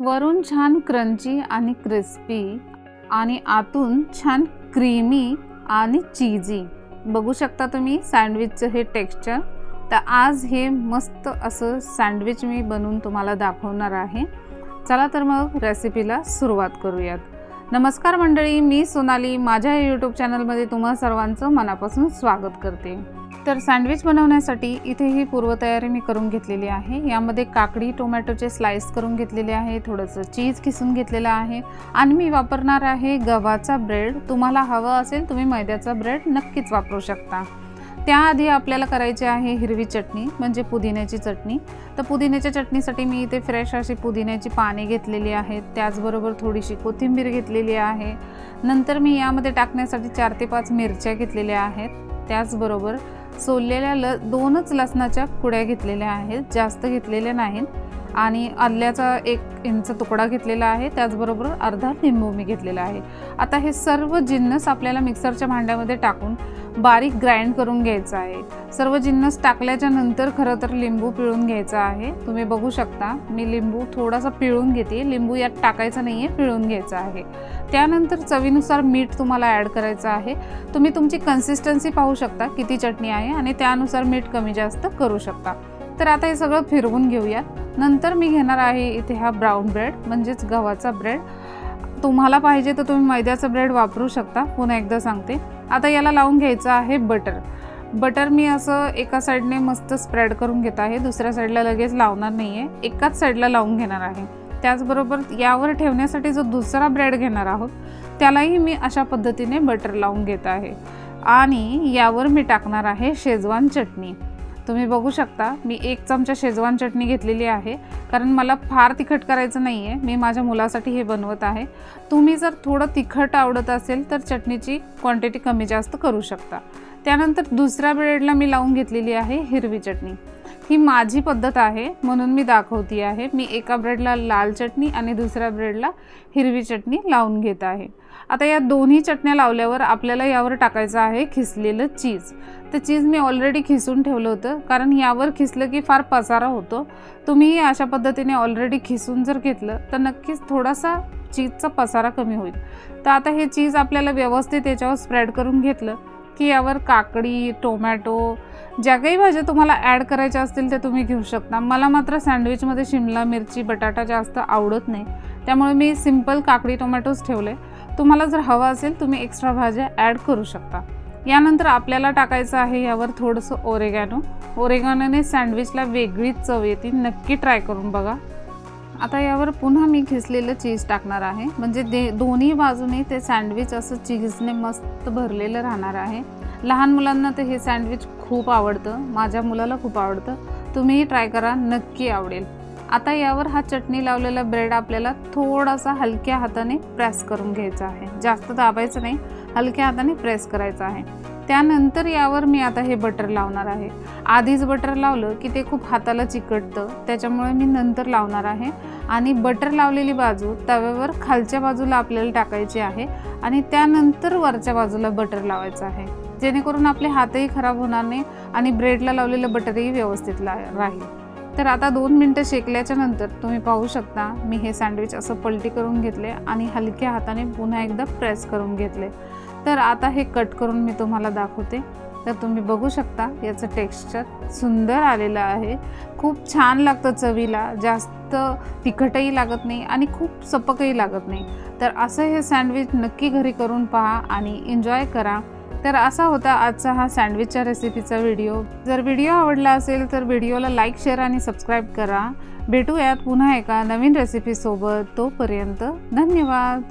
वरून छान क्रंची आणि क्रिस्पी आणि आतून छान क्रीमी आणि चीजी. बघू शकता तुम्ही सँडविचचं हे टेक्स्चर. तर आज हे मस्त असं सँडविच मी बनवून तुम्हाला दाखवणार आहे. चला तर मग रेसिपीला सुरुवात करूयात. नमस्कार मंडळी मी सोनाली. माझ्या यूट्यूब चॅनलमध्ये तुम्हा सर्वांचं मनापासून स्वागत करते. तर सँडविच बनवण्यासाठी इथे ही पूर्वतयारी मी करून घेतलेली आहे. यामध्ये काकडी टोमॅटोचे स्लाइस करून घेतलेले आहे थोडंसं चीज किसून घेतलेलं आहे आणि मी वापरणार आहे गव्हाचा ब्रेड. तुम्हाला हवं असेल तुम्ही मैद्याचा ब्रेड नक्कीच वापरू शकता. त्याआधी आपल्याला करायची आहे हिरवी चटणी म्हणजे पुदिन्याची चटणी. तर पुदिन्याच्या चटणीसाठी मी इथे फ्रेश अशी पुदिन्याची पाने घेतलेली आहेत. त्याचबरोबर थोडीशी कोथिंबीर घेतलेली आहे. नंतर मी यामध्ये टाकण्यासाठी चार ते पाच मिरच्या घेतलेल्या आहेत. त्याचबरोबर सोललेल्या ल दोनच लसणाच्या कुड्या घेतलेल्या आहेत जास्त घेतलेल्या नाहीत. आणि आल्याचा एक इंच तुकडा घेतलेला आहे. त्याचबरोबर अर्धा लिंबू मी घेतलेला आहे. आता हे सर्व जिन्नस आपल्याला मिक्सरच्या भांड्यामध्ये टाकून बारीक ग्राइंड करून घ्यायचं आहे. सर्व जिन्नस टाकल्याच्या नंतर खरं तर लिंबू पिळून घ्यायचा आहे. तुम्ही बघू शकता मी लिंबू थोडासा पिळून घेते. लिंबू यात टाकायचा नाही आहे पिळून घ्यायचं आहे. त्यानंतर चवीनुसार मीठ तुम्हाला ॲड करायचं आहे. तुम्ही तुमची कन्सिस्टन्सी पाहू शकता किती चटणी आहे आणि त्यानुसार मीठ कमी जास्त करू शकता. तर आता हे सगळं फिरवून घेऊयात नंतर मी घेणार आहे इथे हा ब्राऊन ब्रेड म्हणजेच गव्हाचा ब्रेड तुम्हाला पाहिजे तर तुम्ही मैद्याचा ब्रेड वापरू शकता. पुन्हा एकदा सांगते. आता याला लावून घ्यायचं आहे बटर बटर मी असं एका साईडने मस्त स्प्रेड करून घेत आहे. दुसऱ्या साईडला लगेच लावणार नाही आहे एकाच साईडला लावून घेणार आहे. त्याचबरोबर यावर ठेवण्यासाठी जो दुसरा ब्रेड घेणार आहोत त्यालाही मी अशा पद्धतीने बटर लावून घेत आहे. आणि यावर मी टाकणार आहे शेजवान चटणी. तुम्ही बघू शकता मी एक चमचा शेजवान चटणी घेतलेली आहे. कारण मला फार तिखट करायचं नाही आहे मी माझ्या मुलासाठी हे बनवत आहे. तुम्ही जर थोडं तिखट आवडत असेल तर चटणीची क्वांटिटी कमी जास्त करू शकता. त्यानंतर दुसऱ्या ब्रेडला मी लावून घेतलेली आहे हिरवी चटणी. ही माझी पद्धत आहे म्हणून मी दाखवती आहे. मी एका ब्रेडला लाल चटणी आणि दुसऱ्या ब्रेडला हिरवी चटणी लावून घेत आहे. आता या दोन्ही चटण्या लावल्यावर आपल्याला यावर टाकायचं आहे खिसलेलं चीज. तर चीज मी ऑलरेडी खिसून ठेवलं होतं कारण यावर खिसलं की फार पसारा होतो. तुम्ही अशा पद्धतीने ऑलरेडी खिसून जर घेतलं तर नक्कीच थोडासा चीजचा पसारा कमी होईल. तर आता हे चीज आपल्याला व्यवस्थित याच्यावर स्प्रेड करून घेतलं. की यावर काकडी टोमॅटो ज्या काही भाज्या तुम्हाला ॲड करायच्या असतील त्या तुम्ही घेऊ शकता. मला मात्र सँडविचमध्ये शिमला मिरची बटाटा जास्त आवडत नाही. त्यामुळे मी सिंपल काकडी टोमॅटोज ठेवले. तुम्हाला जर हवा असेल तुम्ही एक्स्ट्रा भाज्या ॲड करू शकता. यानंतर आपल्याला टाकायचं आहे यावर थोडंसं ओरेगॅनो ओरेगॅनोने सँडविचला वेगळीच चव येते. नक्की ट्राय करून बघा. आता यावर पुन्हा मी खिसलेलं चीज टाकणार आहे. म्हणजे दे दोन्ही बाजूने ते सँडविच असं चीजने मस्त भरलेलं राहणार आहे. लहान मुलांना तर हे सँडविच खूप आवडतं. माझ्या मुलाला खूप आवडतं. तुम्हीही ट्राय करा नक्की आवडेल. आता यावर हा चटणी लावलेला ब्रेड आपल्याला थोडासा हलक्या हाताने प्रेस करून घ्यायचा आहे. जास्त दाबायचं नाही. हलक्या हाताने प्रेस करायचं आहे. त्यानंतर यावर मी आता हे बटर लावणार आहे. आधीच बटर लावलं की ते खूप हाताला चिकटतं त्याच्यामुळे मी नंतर लावणार आहे. आणि बटर लावलेली बाजू तव्यावर खालच्या बाजूला आपल्याला टाकायची आहे आणि त्यानंतर वरच्या बाजूला बटर लावायचं आहे. जेणेकरून आपले हातही खराब होणार नाही आणि ब्रेडला लावलेलं बटरही व्यवस्थित ला राहील. तर आता दोन मिनटं शेकल्याच्या नंतर तुम्ही पाहू शकता मी हे सँडविच असं पलटी करून घेतले आणि हलक्या हाताने पुन्हा एकदा प्रेस करून घेतले. तर आता हे कट करून मी तुम्हाला दाखवते. तर तुम्ही बघू शकता याचं टेक्स्चर सुंदर आलेलं आहे. खूप छान लागतं चवीला. जास्त तिखटही लागत नाही आणि खूप सपकही लागत नाही. तर असं हे सँडविच नक्की घरी करून पहा आणि एन्जॉय करा. तर असा होता आजचा हा सँडविचच्या रेसिपीचा व्हिडिओ जर व्हिडिओ आवडला असेल तर व्हिडिओला लाईक शेअर आणि सबस्क्राईब करा. भेटूयात पुन्हा एका नवीन रेसिपीसोबत तोपर्यंत धन्यवाद.